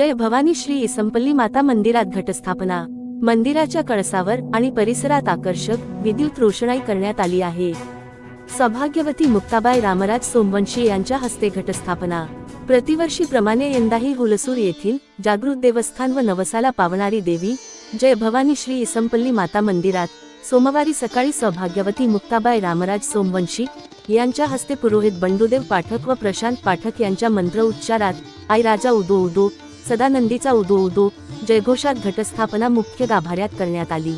जय भवानी श्री इसंपल्ली माता मंदिरात घटस्थापना. मंदिराच्या कळसावर आणि परिसरात आकर्षक विद्युत रोषणाई करण्यात आली आहे. सौभाग्यवती मुक्ताबाई रामराज सोमवंशी यांच्या हस्ते घटस्थापना. प्रतिवर्षीप्रमाणे यंदाही हुलसूर येथील जागृत देवस्थान व नवसाला पावणारी देवी जय भवानी श्री इसंपल्ली माता मंदिरात सोमवारी सकाळी सौभाग्यवती मुक्ताबाई रामराज सोमवंशी यांच्या हस्ते पुरोहित बंडूदेव पाठक व प्रशांत पाठक यांच्या मंत्र उच्चारात आई राजा उदो उदो सदानंदीचा उदो उदो जयघोषात घटस्थापना मुख्य गाभाऱ्यात करण्यात आली.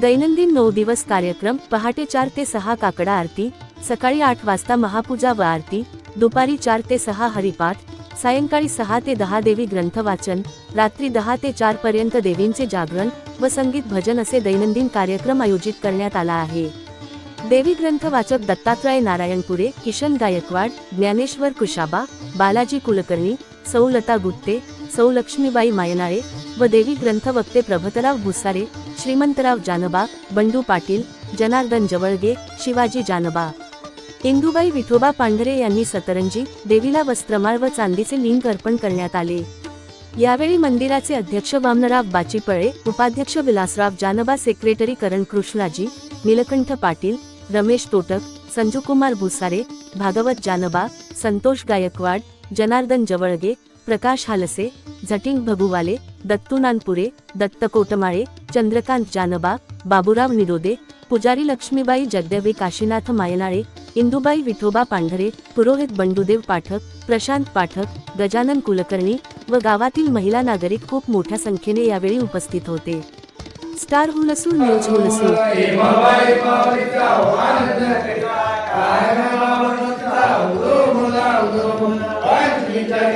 दैनंदिन नऊ दिवस कार्यक्रम पहाटे चार ते सहा काकडा आरती सकाळी आठ वाजता महापूजा व आरती दुपारी चार ते सहा हरिपाठ सायंकाळी सहा ते दहा देवी ग्रंथ वाचन रात्री दहा ते चार पर्यंत देवींचे जागरण व संगीत भजन असे दैनंदिन कार्यक्रम आयोजित करण्यात आला आहे. देवी ग्रंथ वाचक दत्तात्रय नारायणपुरे किशन गायकवाड ज्ञानेश्वर कुशाबा बालाजी कुलकर्णी सौ लता गुत्ते सौ लक्ष्मीबाई मायनाळे व देवी ग्रंथ वक्ते प्रभतराव भुसारे श्रीमंतराव जानबा बंडू पाटील जनार्दन जवळगे शिवाजी जानबा. इंदुबाई विठोबा पांढरे यांनी सतरंजी देवीला वस्त्रमाळ व चांदीचे लिंग अर्पण करण्यात आले. यावेळी मंदिराचे अध्यक्ष वामनराव बाचीपळे उपाध्यक्ष विलासराव जानबा सेक्रेटरी करण कृष्णाजी निलकंठ पाटील रमेश तोटक संजूकुमार भुसारे भागवत जानबा संतोष गायकवाड जनार्दन जवळगे प्रकाश हालसे झटिंग भगुवाले दत्तू नानपुरे दत्त कोटमाळे चंद्रकांत जानबा बाबुराव निरोदे पुजारी लक्ष्मीबाई जगदेवी काशीनाथ मायनाळे इंदुबाई विठोबा पांढरे पुरोहित बंडूदेव पाठक प्रशांत पाठक गजानन कुलकर्णी व गावातील महिला नागरिक खूप मोठ्या संख्येने यावेळी उपस्थित होते. Star Hulsoor news Hulsoor